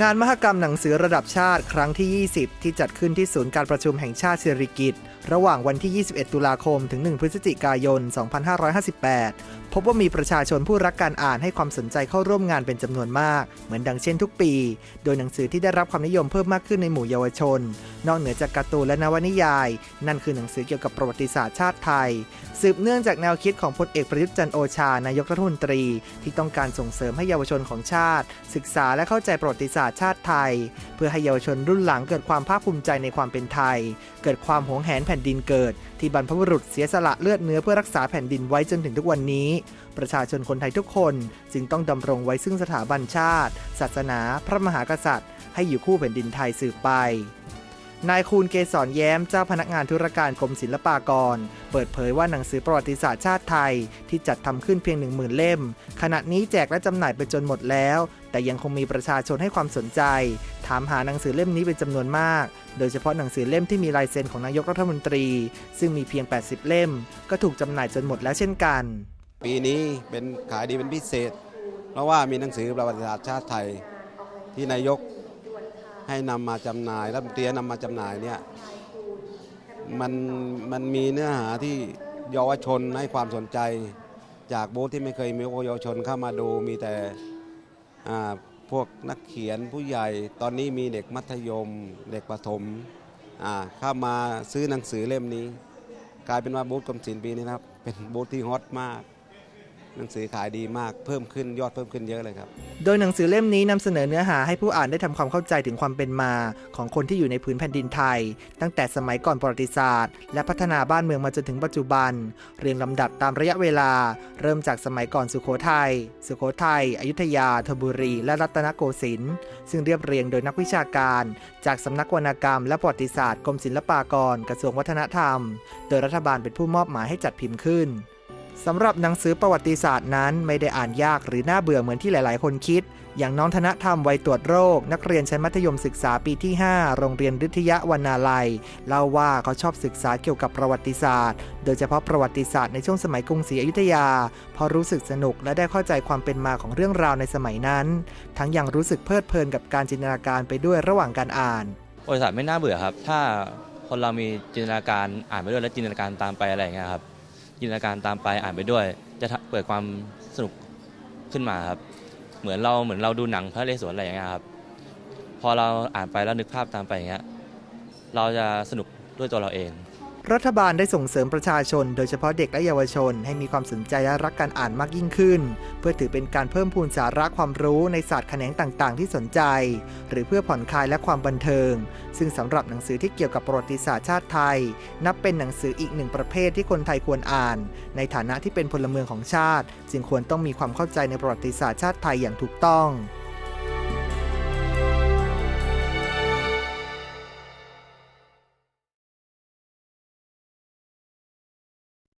งานมหกรรมหนังสือระดับชาติครั้งที่ 20 ที่จัดขึ้นที่ศูนย์การประชุมแห่งชาติสิริกิติ์ ระหว่างวันที่ 21 ตุลาคม ถึง 1 พฤศจิกายน 2558 พบว่ามีประชาชนผู้รักการอ่านให้ความสนใจเข้าร่วมงานเป็นจำนวนมาก เหมือนดังเช่นทุกปี โดยหนังสือที่ได้รับความนิยมเพิ่มมากขึ้นในหมู่เยาวชน นอกเหนือจากการ์ตูนและนวนิยาย นั่นคือหนังสือเกี่ยวกับประวัติศาสตร์ชาติไทย สืบเนื่องจากแนวคิดของพลเอกประยุทธ์จันโอชา นายกรัฐมนตรี ที่ต้องการส่งเสริมให้เยาวชนของชาติ ศึกษาและเข้าใจประวัติศาสตร์ชาติไทย เพื่อให้เยาวชนรุ่นหลังเกิดความภาคภูมิใจในความเป็นไทย เกิดความหวงแหนแผ่นดินเกิด ที่บรรพบุรุษเสียสละเลือดเนื้อเพื่อรักษาแผ่นดินไว้จนถึงทุกวันนี้ ประชาชนคนไทยทุกคนจึงต้องดำรงไว้ซึ่งสถาบันชาติ ศาสนา พระมหากษัตริย์ ให้อยู่คู่แผ่นดินไทยสืบไปนายคูณเกษรแย้มเจ้าพนักงานธุรการกรมศิลปากร เปิดเผยว่าหนังสือประวัติศาสตร์ชาติไทย ที่จัดทำขึ้นเพียง 1 0,000 เล่ม ขณะนี้แจกและจำหน่ายไปจนหมดแล้ว แต่ยังคงมีประชาชนให้ความสนใจามหาหนังสือเล่มนี้เป็นจำนวนมาก โดยเฉพาะหนังสือเล่มที่มีลายเซ็นของนายกรัฐมนตรี ซึ่งมีเพียง 80 เล่ม ก็ถูกจำหน่ายจนหมดแล้วเช่นกัน ปีนี้เป็นขายดีเป็นพิเศษ เพราะว่ามีหนังสือประวัติศาสตร์ชาติไทย ที่นายกให้นำมาจำหน่ายรัฐมนตรีนำมาจำหน่ายเนี่ยมันมันมีเนื้อหาที่เยาวชนให้ความสนใจ จากบูธที่ไม่เคยมีเยาวชนเข้ามาดูมีแต่ พวกนักเขียนผู้ใหญ่ ตอนนี้มีเด็กมัธยม เด็กประถมอ่าเข้ามาซื้อหนังสือเล่มนี้ กลายเป็นว่าบูธกรมศิลป์ปีนี้นะครับ เป็นบูธที่ฮอตมาก หนังสือขายดีมากเพิ่มขึ้นยอดเพิ่มขึ้นเยอะเลยครับ โดยหนังสือเล่มนี้นำเสนอเนื้อหาให้ผู้อ่านได้ทำความเข้าใจถึงความเป็นมา ของคนที่อยู่ในพื้นแผ่นดินไทย ตั้งแต่สมัยก่อนประวัติศาสตร์ และพัฒนาบ้านเมืองมาจนถึงปัจจุบัน เรียงลำดับตามระยะเวลา เริ่มจากสมัยก่อนสุโขทัยสุโขทัยอยุธยาธนบุรี และรัตนโกสินทร์ซึ่งเรียบเรียงโดยนักวิชาการ จากสำนักวรรณกรรม และประวัติศาสตร์กรมศิลปากร กระทรวงวัฒนธรรม โดยรัฐบาลเป็นผู้มอบหมายให้จัดพิมพ์ขึ้น สำหรับหนังสือประวัติศาสตร์นั้นไม่ได้อ่านยากหรือน่าเบื่อเหมือนที่หลาย ๆ คนคิด อย่างน้องธนธรรมวัยตรวจโรค นักเรียนชั้นมัธยมศึกษาปีที่ 5 โรงเรียนฤทยวรรณาลัยเล่าว่าเขาชอบศึกษาเกี่ยวกับประวัติศาสตร์ โดยเฉพาะประวัติศาสตร์ในช่วงสมัยกรุงศรีอยุธยาเพราะรู้สึกสนุกและได้เข้าใจความเป็นมาของเรื่องราวในสมัยนั้น ทั้งยังรู้สึกเพลิดเพลินกับการจินตนาการไปด้วยระหว่างการอ่านบริษัทไม่น่าเบื่อครับ ถ้าคนเรามีจินตนาการอ่านไปด้วยและจินตนาการตามไปอะไรอย่างเงี้ยครับ จินตนาการตามไปอ่านไปด้วย จะเปิดความสนุกขึ้นมาครับ เหมือนเราเหมือนเราดูหนังพระเรศวรอะไรอย่างเงี้ยครับ พอเราอ่านไปแล้วนึกภาพตามไปอย่างเงี้ยเราจะสนุกด้วยตัวเราเอง รัฐบาลได้ส่งเสริมประชาชน โดยเฉพาะเด็กและเยาวชน ให้มีความสนใจและรักการอ่านมากยิ่งขึ้น เพื่อถือเป็นการเพิ่มพูนสาระความรู้ในศาสตร์แขนงต่างๆ ที่สนใจ หรือเพื่อผ่อนคลายและความบันเทิง ซึ่งสำหรับหนังสือที่เกี่ยวกับประวัติศาสตร์ชาติไทย นับเป็นหนังสืออีกหนึ่งประเภทที่คนไทยควรอ่าน ในฐานะที่เป็นพลเมืองของชาติ จึงควรต้องมีความเข้าใจในประวัติศาสตร์ชาติไทยอย่างถูกต้อง